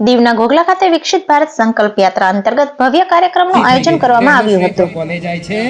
દીવના ઘોઘલા ખાતે વિકસિત ભારત સંકલ્પ યાત્રા અંતર્ગત ભવ્ય કાર્યક્રમનું આયોજન કરવામાં આવ્યું હતું. કોને જાય છે?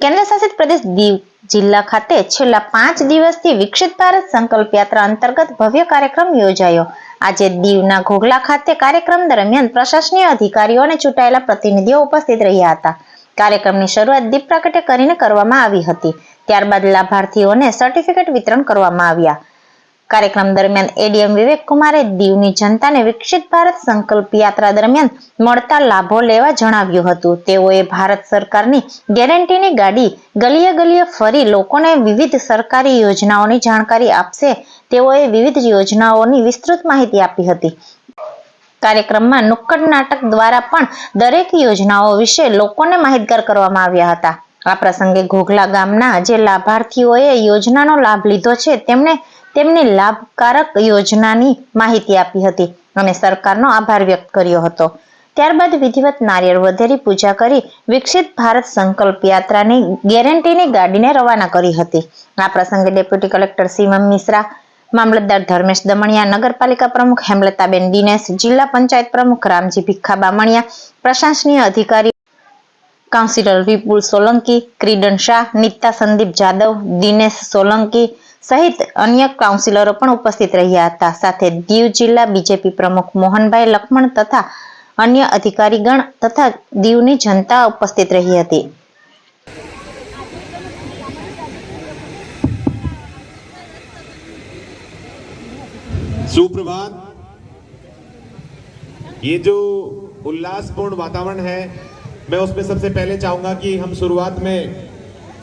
કેન્દ્ર શાસિત પ્રદેશ દીવ જિલ્લા ખાતે છેલ્લા પાંચ દિવસથી વિકસિત ભારત સંકલ્પ યાત્રા અંતર્ગત ભવ્ય કાર્યક્રમ યોજાયો. આજે દીવના ઘોઘલા ખાતે કાર્યક્રમ દરમિયાન પ્રશાસનીય અધિકારીઓ અને ચૂંટાયેલા પ્રતિનિધિઓ ઉપસ્થિત રહ્યા હતા. કાર્યક્રમની શરૂઆત દીપ પ્રાગટ્ય કરીને કરવામાં આવી હતી. ત્યારબાદ લાભાર્થીઓને સર્ટિફિકેટ વિતરણ કરવામાં આવ્યા. કાર્યક્રમ દરમિયાન એડીએમ વિવેક કુમારે દીવની જનતાને વિકસિત ભારત સંકલ્પ યાત્રા દરમિયાન મળતા લાભો લેવા જણાવ્યું હતું. તેઓએ ભારત સરકારની ગેરંટીની ગાડી ગલીએ ગલીએ ફરી લોકોને વિવિધ સરકારી યોજનાઓની જાણકારી આપશે. તેઓએ વિવિધ યોજનાઓની વિસ્તૃત માહિતી આપી હતી. કાર્યક્રમમાં નુક્કડ નાટક દ્વારા પણ દરેક યોજનાઓ વિશે લોકોને માહિતગાર કરવામાં આવ્યા હતા. આ પ્રસંગે ઘોઘલા ગામના જે લાભાર્થીઓએ યોજનાનો લાભ લીધો છે તેમણે તેમની લાભકારક યોજનાની માહિતી આપી હતી અને સરકારનો આભાર વ્યક્ત કર્યો હતો. ત્યારબાદ વિધિવત નારિયેળ વધેરી પૂજા કરી વિકસિત ભારત સંકલ્પ યાત્રાની ગેરંટીની ગાડીને રવાના કરી હતી. આ પ્રસંગે ડેપ્યુટી કલેક્ટર સીમમ મિશ્રા, મામલતદાર ધર્મેશ દમણિયા, નગરપાલિકા પ્રમુખ હેમલતાબેન દિનેશ, જિલ્લા પંચાયત પ્રમુખ રામજી ભીખા બામણિયા, પ્રશાસનીય અધિકારી કાઉન્સિલર વિપુલ સોલંકી, ક્રીડન શાહ, નીતા સંદીપ જાદવ, દિનેશ સોલંકી સહિત અન્ય કાઉન્સિલરો પણ ઉપસ્થિત રહ્યા હતા સાથે દીવ જિલ્લા બીજેપી પ્રમુખ મોહનભાઈ લખમણ તથા અન્ય અધિકારીગણ તથા દીવની જનતા ઉપસ્થિત રહી હતી सुप्रभात ये जो उल्लासपूर्ण वातावरण है मैं उसमें सबसे पहले चाहूंगा कि हम शुरुआत में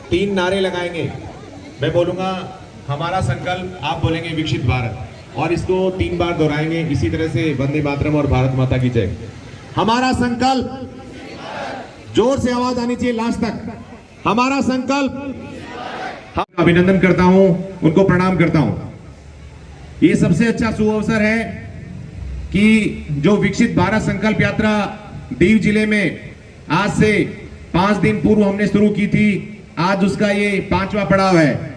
तीन नारे लगाएंगे मैं बोलूंगा हमारा संकल्प, आप बोलेंगे विकसित भारत, और इसको तीन बार दोहराएँगे। इसी तरह से वंदे मातरम और भारत माता की जय। हमारा संकल्प, ज़ोर से आवाज़ आनी चाहिए लास्ट तक। हमारा संकल्प, हम अभिनंदन करता हूँ, उनको प्रणाम करता हूँ। ये सबसे अच्छा सुअवसर है कि जो विकसित भारत संकल्प यात्रा दीव ज़िले में आज से पाँच दिन पूर्व हमने शुरू की थी, आज उसका ये पांचवा पड़ाव है।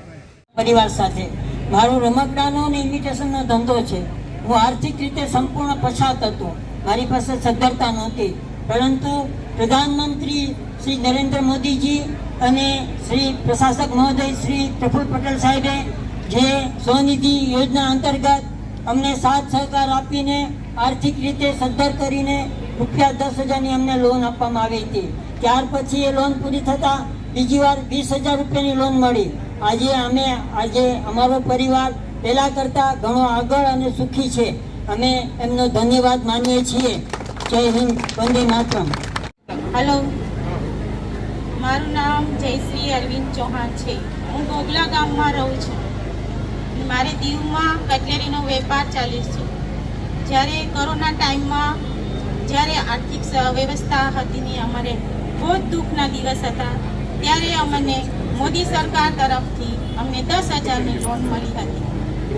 પરિવાર સાથે. મારો રમકડાનો અને ઇન્વિટેશનનો ધંધો છે. હું આર્થિક રીતે સંપૂર્ણ પછાત હતો. મારી પાસે સદ્ધરતા નહોતી. પરંતુ પ્રધાનમંત્રી શ્રી નરેન્દ્ર મોદીજી અને શ્રી પ્રશાસક મહોદય શ્રી પ્રફુલ્લ પટેલ સાહેબે જે સ્વનિધિ યોજના અંતર્ગત અમને સાથ સહકાર આપીને આર્થિક રીતે સદ્ધર કરીને રૂપિયા દસ હજારની અમને લોન આપવામાં આવી હતી. ત્યાર પછી એ લોન પૂરી થતાં બીજી વાર વીસ હજાર રૂપિયાની લોન મળી. આજે અમે, આજે અમારો પરિવાર પહેલા કરતા ઘણો આગળ અને સુખી છે. અમે એમનો ધન્યવાદ માનીએ છીએ. જય હિન્દ, વંદે માતરમ. હલો. મારું નામ જયશ્રી અરવિંદ ચૌહાણ છે. હું ગોગલા ગામમાં રહું છું. મારે દીવમાં કટલેરીનો વેપાર ચાલે છે. જ્યારે કોરોના ટાઈમમાં, જ્યારે આર્થિક વ્યવસ્થા હતી ને અમારે બહુ દુઃખના દિવસ હતા. ત્યારે અમને મોદી સરકાર તરફથી અમને દસ હજારની લોન મળી હતી.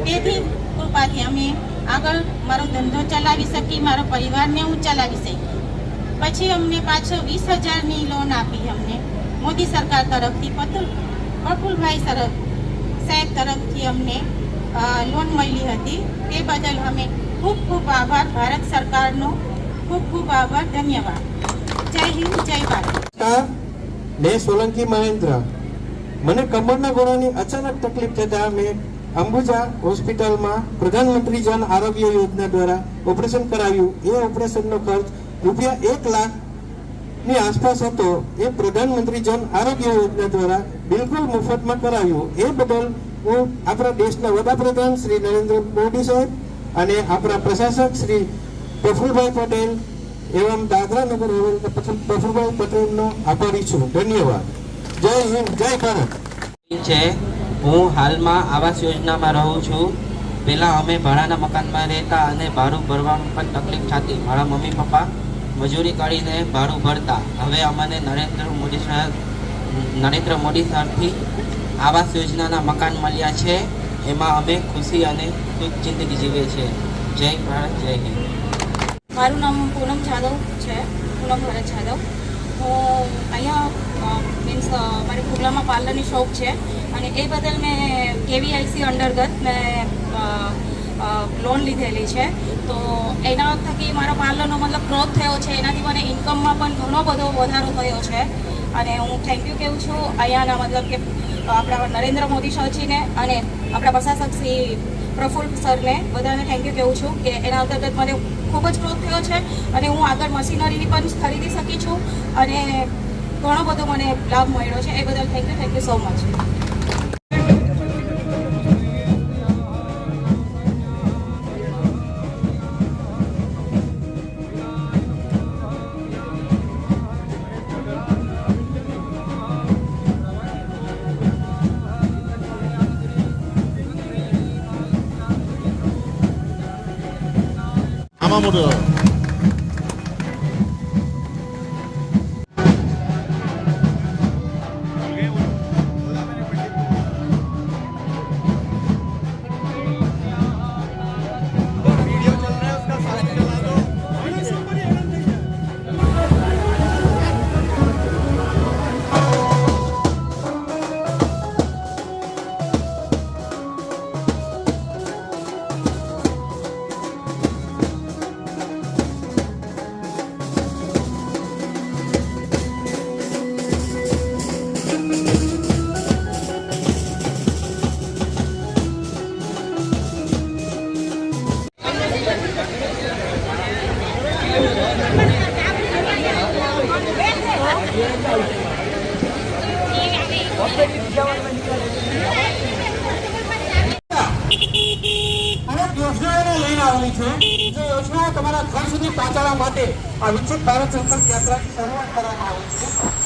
તેથી કૃપાથી અમે આગળ મારો ધંધો ચલાવી શકી મારો પરિવારને હું ચલાવી શકી પછી અમને પાછો વીસ હજારની લોન આપી અમને મોદી સરકાર તરફથી. પતુલ, પ્રફુલભાઈ સરફ સાહેબ તરફથી અમને લોન મળી હતી. તે બદલ અમે ખૂબ ખૂબ આભાર. ભારત સરકારનો ખૂબ ખૂબ આભાર. ધન્યવાદ. જય હિન્દ, જય ભારત. મેં સોલંકી મહેન્દ્ર. મને કમરના ગોળાની અચાનક તકલીફ થતા મેં અંબુજા હોસ્પિટલમાં પ્રધાનમંત્રી જન આરોગ્ય યોજના દ્વારા ઓપરેશન કરાવ્યું. એ ઓપરેશનનો ખર્ચ રૂપિયા એક લાખની આસપાસ હતો. એ પ્રધાનમંત્રી જન આરોગ્ય યોજના દ્વારા બિલકુલ મફતમાં કરાવ્યું. એ બદલ હું આપણા દેશના વડાપ્રધાન શ્રી નરેન્દ્ર મોદી સાહેબ અને આપણા પ્રશાસક શ્રી પ્રફુલભાઈ પટેલ એવમ દાદરા નગર હવેલી પ્રફુલભાઈ પટેલનો આભારી છું. ધન્યવાદ. જય હિન્દ જય ભારત. છે. હું હાલમાં આવાસ યોજનામાં રહું છું. પહેલાં અમે ભાડાના મકાનમાં રહેતા અને ભાડું ભરવામાં પણ તકલીફ થતી. મારા મમ્મી પપ્પા મજૂરી કરીને ભાડું ભરતા. હવે અમને નરેન્દ્ર મોદી સાહેબ નરેન્દ્ર મોદી સાહેબથી આવાસ યોજનાના મકાન મળ્યા છે. એમાં અમે ખુશી અને સુખ જિંદગી જીવીએ છીએ. જય ભારત જય હિન્દ. મારું નામ પૂનમ જાદવ છે. પૂનમ ભરત જાદવ. હું અહીંયા મીન્સ મારી ખુલ્લામાં પાર્લરની શોખ છે. અને એ બદલ મેં કેવીઆઈસી અંડરગત મેં લોન લીધેલી છે. તો એના થકી મારા પાર્લરનો મતલબ ગ્રોથ થયો છે. એનાથી મને ઇન્કમમાં પણ ઘણો બધો વધારો થયો છે. અને હું થેન્ક યુ કહું છું અહીંયાના મતલબ કે આપણા નરેન્દ્ર મોદી સરજીને અને આપણા પ્રશાસક શ્રી પ્રફુલ્લ સરને બધાને થેન્ક યુ કહેવું છું કે એના અંતર્ગત મને ખૂબ જ ગ્રોથ થયો છે. અને હું આગળ મશીનરી પણ ખરીદી શકી છું. અને ઘણો બધો મને લાભ મળ્યો છે. એ બદલ thank you thank you so much આમાં મોટો જે યોજનાઓ તમારા ઘર સુધી પહોંચાડવા માટે આ વિકસિત ભારત સંકલ્પ યાત્રાની શરૂઆત કરવામાં આવી છે.